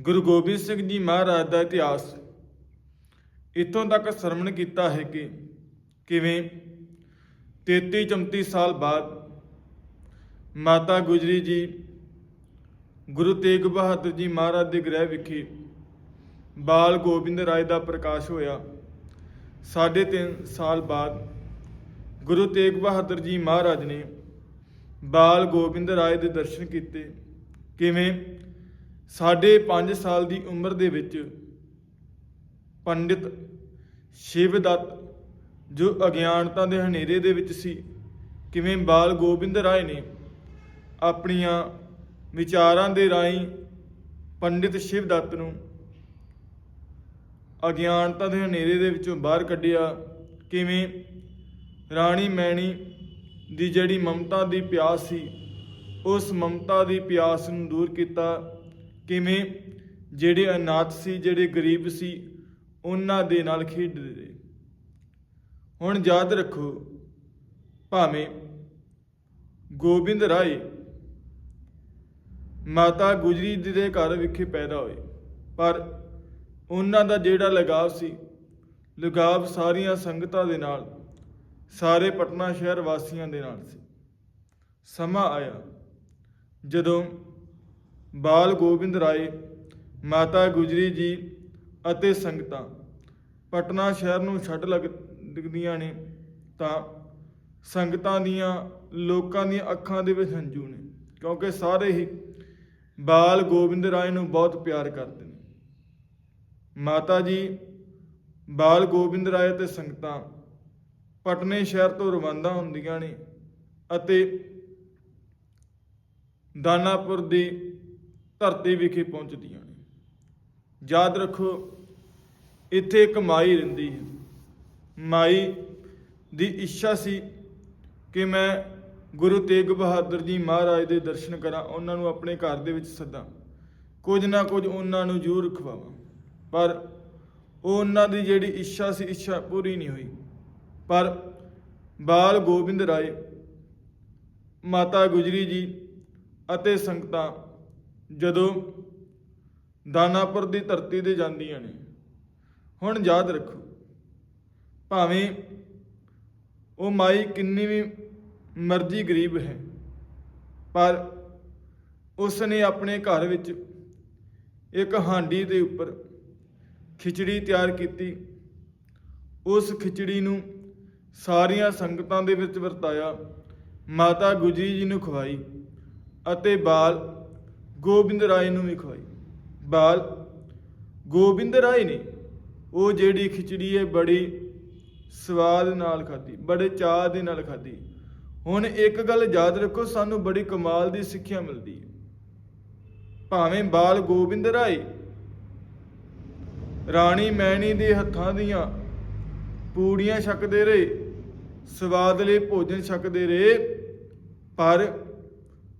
ਗੁਰੂ ਗੋਬਿੰਦ ਸਿੰਘ ਜੀ ਮਹਾਰਾਜ ਦਾ ਇਤਿਹਾਸ। ਇੱਥੋਂ ਤੱਕ ਸਰਵਣ ਕੀਤਾ ਹੈ ਕਿ ਕਿਵੇਂ? 33 34 ਸਾਲ ਬਾਅਦ ਮਾਤਾ ਗੁਜਰੀ ਜੀ, ਗੁਰੂ ਤੇਗ ਬਹਾਦਰ ਜੀ ਮਹਾਰਾਜ ਦੇ ਗ੍ਰਹਿ ਵਿਖੇ ਬਾਲ ਗੋਬਿੰਦ ਰਾਏ ਦਾ ਪ੍ਰਕਾਸ਼ ਹੋਇਆ। ਸਾਢੇ ਤਿੰਨ ਸਾਲ ਬਾਅਦ ਗੁਰੂ ਤੇਗ ਬਹਾਦਰ ਜੀ ਮਹਾਰਾਜ ਨੇ ਬਾਲ ਗੋਬਿੰਦ ਰਾਏ ਦੇ ਦਰਸ਼ਨ ਕੀਤੇ। ਕਿਵੇਂ? ਸਾਢੇ 5 ਸਾਲ ਦੀ ਉਮਰ ਦੇ ਵਿੱਚ ਪੰਡਿਤ ਸ਼ਿਵਦੱਤ, ਜੋ ਅਗਿਆਨਤਾ ਦੇ ਹਨੇਰੇ ਦੇ ਵਿੱਚ ਸੀ, ਕਿਵੇਂ ਬਾਲ ਗੋਬਿੰਦ ਰਾਏ ਨੇ ਆਪਣੀਆਂ ਵਿਚਾਰਾਂ ਦੇ ਰਾਹੀਂ ਪੰਡਿਤ ਸ਼ਿਵਦੱਤ ਨੂੰ ਅਗਿਆਨਤਾ ਦੇ ਹਨੇਰੇ ਦੇ ਵਿੱਚੋਂ ਬਾਹਰ ਕੱਢਿਆ, ਕਿਵੇਂ ਰਾਣੀ ਮੈਣੀ ਦੀ ਜਿਹੜੀ ਮਮਤਾ ਦੀ ਪਿਆਸ ਸੀ, ਉਸ ਮਮਤਾ ਦੀ ਪਿਆਸ ਨੂੰ ਦੂਰ ਕੀਤਾ ਕਿਵੇਂ ਜਿਹੜੇ ਅਨਾਥ ਸੀ, ਜਿਹੜੇ ਗਰੀਬ ਸੀ, ਉਹਨਾਂ ਦੇ ਨਾਲ ਖੇਡਦੇ ਰਹੇ। ਹੁਣ ਯਾਦ ਰੱਖੋ, ਭਾਵੇਂ ਗੋਬਿੰਦ ਰਾਏ ਮਾਤਾ ਗੁਜਰੀ ਜੀ ਦੇ ਘਰ ਵਿਖੇ ਪੈਦਾ ਹੋਏ, ਪਰ ਉਹਨਾਂ ਦਾ ਜਿਹੜਾ ਲਗਾਵ ਸੀ, ਲਗਾਵ ਸਾਰੀਆਂ ਸੰਗਤਾਂ ਦੇ ਨਾਲ, ਸਾਰੇ ਪਟਨਾ ਸ਼ਹਿਰ ਵਾਸੀਆਂ ਦੇ ਨਾਲ ਸੀ। ਸਮਾਂ ਆਇਆ ਜਦੋਂ ਬਾਲ ਗੋਬਿੰਦ ਰਾਏ, ਮਾਤਾ ਗੁਜਰੀ ਜੀ ਅਤੇ ਸੰਗਤਾਂ। ਪਟਨਾ ਸ਼ਹਿਰ ਨੂੰ ਛੱਡ ਲੱਗਦੀਆਂ ਨੇ ਤਾਂ ਸੰਗਤਾਂ ਦੀਆਂ, ਲੋਕਾਂ ਦੀਆਂ ਅੱਖਾਂ ਦੇ ਵਿੱਚ ਹੰਝੂ ਨੇ, ਕਿਉਂਕਿ ਸਾਰੇ ਹੀ ਬਾਲ ਗੋਬਿੰਦ ਰਾਏ ਨੂੰ ਬਹੁਤ ਪਿਆਰ ਕਰਦੇ ਨੇ। ਮਾਤਾ ਜੀ, ਬਾਲ ਗੋਬਿੰਦ ਰਾਏ ਤੇ ਸੰਗਤਾਂ ਪਟਨੇ ਸ਼ਹਿਰ ਤੋਂ ਰਵਾਨਾ ਹੁੰਦੀਆਂ ਨੇ ਅਤੇ ਦਾਨਾਪੁਰ ਦੀ ਧਰਤੀ ਵਿਖੇ ਪਹੁੰਚਦੀਆਂ ਨੇ। ਯਾਦ ਰੱਖੋ, ਇੱਥੇ ਇੱਕ ਮਾਈ ਰਹਿੰਦੀ ਹੈ। ਮਾਈ ਦੀ ਇੱਛਾ ਸੀ ਕਿ ਮੈਂ ਗੁਰੂ ਤੇਗ ਬਹਾਦਰ ਜੀ ਮਹਾਰਾਜ ਦੇ ਦਰਸ਼ਨ ਕਰਾਂ, ਉਹਨਾਂ ਨੂੰ ਆਪਣੇ ਘਰ ਦੇ ਵਿੱਚ ਸੱਦਾਂ। ਕੁਝ ਨਾ ਕੁਝ ਉਹਨਾਂ ਨੂੰ ਜ਼ਰੂਰ ਖਵਾਵਾਂ ਪਰ ਉਹ ਉਹਨਾਂ ਦੀ ਜਿਹੜੀ ਇੱਛਾ ਸੀ, ਇੱਛਾ ਪੂਰੀ ਨਹੀਂ ਹੋਈ। ਪਰ ਬਾਲ ਗੋਬਿੰਦ ਰਾਏ, ਮਾਤਾ ਗੁਜਰੀ ਜੀ ਅਤੇ ਸੰਗਤਾਂ ਜਦੋਂ ਦਾਨਾਪੁਰ ਦੀ ਧਰਤੀ ਤੇ ਜਾਂਦੀਆਂ ਨੇ, ਹੁਣ ਯਾਦ ਰੱਖੋ, ਭਾਵੇਂ ਉਹ ਮਾਈ ਕਿੰਨੀ ਵੀ ਮਰਜ਼ੀ ਗਰੀਬ ਹੈ, ਪਰ ਉਸ ਨੇ ਆਪਣੇ ਘਰ ਵਿੱਚ ਇੱਕ ਹਾਂਡੀ ਦੇ ਉੱਪਰ ਖਿਚੜੀ ਤਿਆਰ ਕੀਤੀ। ਉਸ ਖਿਚੜੀ ਨੂੰ ਸਾਰੀਆਂ ਸੰਗਤਾਂ ਦੇ ਵਿੱਚ ਵਰਤਾਇਆ। ਮਾਤਾ ਗੁਜਰੀ ਜੀ ਨੂੰ ਖਵਾਈ ਅਤੇ ਬਾਲ ਗੋਬਿੰਦ ਰਾਏ ਨੂੰ ਵੀ ਖਵਾਈ। ਬਾਲ, ਗੋਬਿੰਦ ਰਾਏ ਨੇ ਉਹ ਜਿਹੜੀ ਖਿਚੜੀ ਹੈ ਬੜੀ ਸਵਾਦ ਨਾਲ ਖਾਧੀ, ਬੜੇ ਚਾਹ ਦੇ ਨਾਲ ਖਾਧੀ। ਹੁਣ ਇੱਕ ਗੱਲ ਯਾਦ ਰੱਖੋ, ਸਾਨੂੰ ਬੜੀ ਕਮਾਲ ਦੀ ਸਿੱਖਿਆ ਮਿਲਦੀ ਹੈ। ਭਾਵੇਂ ਬਾਲ ਗੋਬਿੰਦ ਰਾਏ ਰਾਣੀ ਮੈਣੀ ਦੇ ਹੱਥਾਂ ਦੀਆਂ ਪੂੜੀਆਂ ਛਕਦੇ ਰਹੇ ਸਵਾਦਲੇ ਭੋਜਨ ਛਕਦੇ ਰਹੇ, ਪਰ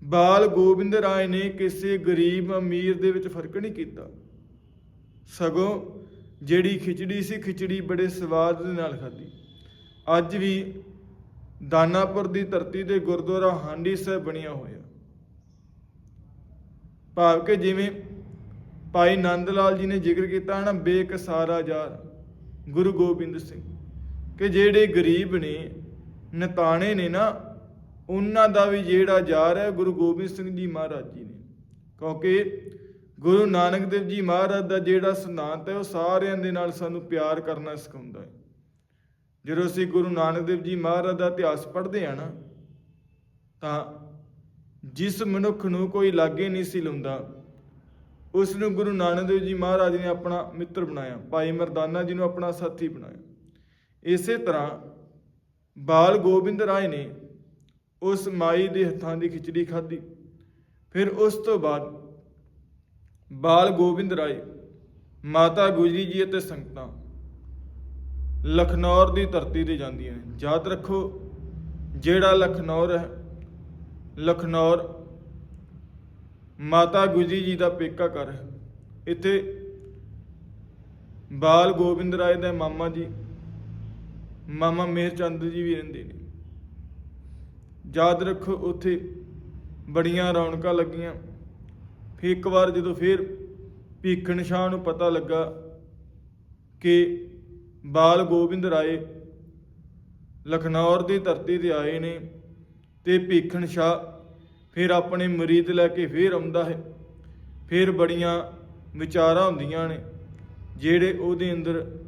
ਬਾਲ ਗੋਬਿੰਦ ਰਾਏ ਨੇ ਕਿਸੇ ਗਰੀਬ ਅਮੀਰ ਦੇ ਵਿੱਚ ਫ਼ਰਕ ਨਹੀਂ ਕੀਤਾ। ਸਗੋਂ ਜਿਹੜੀ ਖਿਚੜੀ ਸੀ, ਖਿਚੜੀ ਬੜੇ ਸਵਾਦ ਦੇ ਨਾਲ ਖਾਧੀ। ਅੱਜ ਵੀ ਦਾਨਾਪੁਰ ਦੀ ਧਰਤੀ ਤੇ ਗੁਰਦੁਆਰਾ ਹਾਂਡੀ ਸਾਹਿਬ ਬਣਿਆ ਹੋਇਆ। ਭਾਵ ਕਿ ਜਿਵੇਂ ਭਾਈ ਨੰਦ ਲਾਲ ਜੀ ਨੇ ਜ਼ਿਕਰ ਕੀਤਾ ਨਾ ਬੇਕਸਾਰਾ ਯਾਰ ਗੁਰੂ ਗੋਬਿੰਦ ਸਿੰਘ, ਕਿ ਜਿਹੜੇ ਗਰੀਬ ਨੇ, ਨਤਾਣੇ ਨੇ ਨਾ ਉਹਨਾਂ ਦਾ ਵੀ ਜਿਹੜਾ ਜਾ ਹੈ, ਗੁਰੂ ਗੋਬਿੰਦ ਸਿੰਘ ਜੀ ਮਹਾਰਾਜ ਜੀ ਨੇ। ਕਿਉਂਕਿ ਗੁਰੂ ਨਾਨਕ ਦੇਵ ਜੀ ਮਹਾਰਾਜ ਦਾ ਜਿਹੜਾ ਸਿਧਾਂਤ ਹੈ, ਉਹ ਸਾਰਿਆਂ ਦੇ ਨਾਲ ਸਾਨੂੰ ਪਿਆਰ ਕਰਨਾ ਸਿਖਾਉਂਦਾ ਹੈ। ਜਦੋਂ ਅਸੀਂ ਗੁਰੂ ਨਾਨਕ ਦੇਵ ਜੀ ਮਹਾਰਾਜ ਦਾ ਇਤਿਹਾਸ ਪੜ੍ਹਦੇ ਆ ਨਾ, ਤਾਂ ਜਿਸ ਮਨੁੱਖ ਨੂੰ ਕੋਈ ਲਾਗੇ ਨਹੀਂ ਸੀ ਲਾਉਂਦਾ ਉਸ ਨੂੰ ਗੁਰੂ ਨਾਨਕ ਦੇਵ ਜੀ ਮਹਾਰਾਜ ਨੇ ਆਪਣਾ ਮਿੱਤਰ ਬਣਾਇਆ, ਭਾਈ ਮਰਦਾਨਾ ਜੀ ਨੂੰ ਆਪਣਾ ਸਾਥੀ ਬਣਾਇਆ। ਇਸੇ ਤਰ੍ਹਾਂ ਬਾਲ ਗੋਬਿੰਦ ਰਾਏ ਨੇ ਉਸ ਮਾਈ ਦੇ ਹੱਥਾਂ ਦੀ ਖਿਚੜੀ ਖਾਧੀ। ਫਿਰ ਉਸ ਤੋਂ ਬਾਅਦ ਬਾਲ ਗੋਬਿੰਦ ਰਾਏ, ਮਾਤਾ ਗੁਜਰੀ ਜੀ ਅਤੇ ਸੰਗਤਾਂ ਲਖਨੌਰ ਦੀ ਧਰਤੀ ਤੇ ਜਾਂਦੀਆਂ ਨੇ। ਯਾਦ ਰੱਖੋ, ਜਿਹੜਾ ਲਖਨੌਰ ਹੈ, ਲਖਨੌਰ ਮਾਤਾ ਗੁਜਰੀ ਜੀ ਦਾ ਪੇਕਾ ਘਰ ਹੈ। ਇੱਥੇ ਬਾਲ ਗੋਬਿੰਦ ਰਾਏ ਦੇ ਮਾਮਾ ਜੀ, ਮਾਮਾ ਮੇਹਰ ਚੰਦ ਜੀ ਵੀ ਰਹਿੰਦੇ ਨੇ। ਯਾਦ ਰੱਖੋ ਉੱਥੇ ਬੜੀਆਂ ਰੌਣਕਾਂ ਲੱਗੀਆਂ। ਫਿਰ ਇੱਕ ਵਾਰ ਜਦੋਂ ਫਿਰ ਭੀਖਣ ਸ਼ਾਹ ਨੂੰ ਪਤਾ ਲੱਗਾ ਕਿ ਬਾਲ ਗੋਬਿੰਦ ਰਾਏ ਲਖਨੌਰ ਦੀ ਧਰਤੀ ਤੇ ਆਏ ਨੇ ਤੇ ਭੀਖਣ ਸ਼ਾਹ ਫਿਰ ਆਪਣੇ ਮਰੀਦ ਲੈ ਕੇ ਫਿਰ ਆਉਂਦਾ ਹੈ। ਫਿਰ ਬੜੀਆਂ ਵਿਚਾਰਾਂ ਹੁੰਦੀਆਂ ਨੇ, ਜਿਹੜੇ ਉਹਦੇ ਅੰਦਰ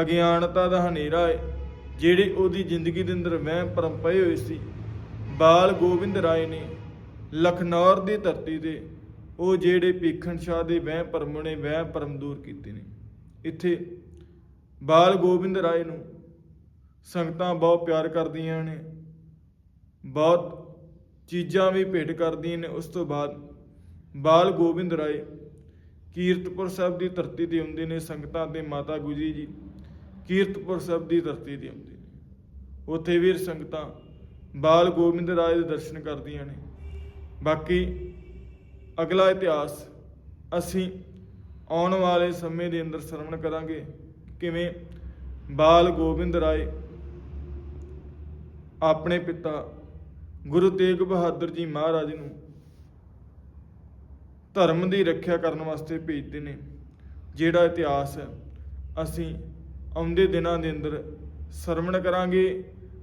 ਅਗਿਆਨਤਾ ਦਾ ਹਨੇਰਾ ਹੈ, ਜਿਹੜੇ ਉਹਦੀ ਜ਼ਿੰਦਗੀ ਦੇ ਅੰਦਰ ਵਹਿਮ ਭਰਮ ਪਏ ਹੋਏ ਸੀ। ਬਾਲ ਗੋਬਿੰਦ ਰਾਏ ਨੇ ਲਖਨੌਰ ਦੀ ਧਰਤੀ ਤੇ ਉਹ ਜਿਹੜੇ ਭੀਖਣ ਸ਼ਾਹ ਦੇ ਵਹਿ ਭਰਮ ਨੇ ਵਹਿ ਭਰਮ ਦੂਰ ਕੀਤੇ ਨੇ। ਇੱਥੇ ਬਾਲ ਗੋਬਿੰਦ ਰਾਏ ਨੂੰ ਸੰਗਤਾਂ ਬਹੁਤ ਪਿਆਰ ਕਰਦੀਆਂ ਨੇ, ਬਹੁਤ ਚੀਜ਼ਾਂ ਵੀ ਭੇਟ ਕਰਦੀਆਂ ਨੇ। ਉਸ ਤੋਂ ਬਾਅਦ ਬਾਲ ਗੋਬਿੰਦ ਰਾਏ ਕੀਰਤਪੁਰ ਸਾਹਿਬ ਦੀ ਧਰਤੀ ਤੇ ਆਉਂਦੇ ਨੇ, ਸੰਗਤਾਂ ਤੇ ਮਾਤਾ ਗੁਜਰੀ ਜੀ ਕੀਰਤਪੁਰ ਸਾਹਿਬ ਦੀ ਧਰਤੀ ਤੇ ਆਉਂਦੇ ਨੇ। ਉੱਥੇ ਵੀਰ ਸੰਗਤਾਂ ਬਾਲ ਗੋਬਿੰਦ ਰਾਏ ਦੇ ਦਰਸ਼ਨ ਕਰਦੀਆਂ ਨੇ। ਬਾਕੀ ਅਗਲਾ ਇਤਿਹਾਸ, ਅਸੀਂ ਆਉਣ ਵਾਲੇ ਸਮੇਂ ਦੇ ਅੰਦਰ ਸਰਵਣ ਕਰਾਂਗੇ ਕਿਵੇਂ ਬਾਲ ਗੋਬਿੰਦ ਰਾਏ ਆਪਣੇ ਪਿਤਾ ਗੁਰੂ ਤੇਗ ਬਹਾਦਰ ਜੀ ਮਹਾਰਾਜ ਨੂੰ ਧਰਮ ਦੀ ਰੱਖਿਆ ਕਰਨ ਵਾਸਤੇ ਭੇਜਦੇ ਨੇ। ਜਿਹੜਾ ਇਤਿਹਾਸ ਅਸੀਂ ਆਉਂਦੇ ਦਿਨਾਂ ਦੇ ਅੰਦਰ ਸਰਵਣ ਕਰਾਂਗੇ।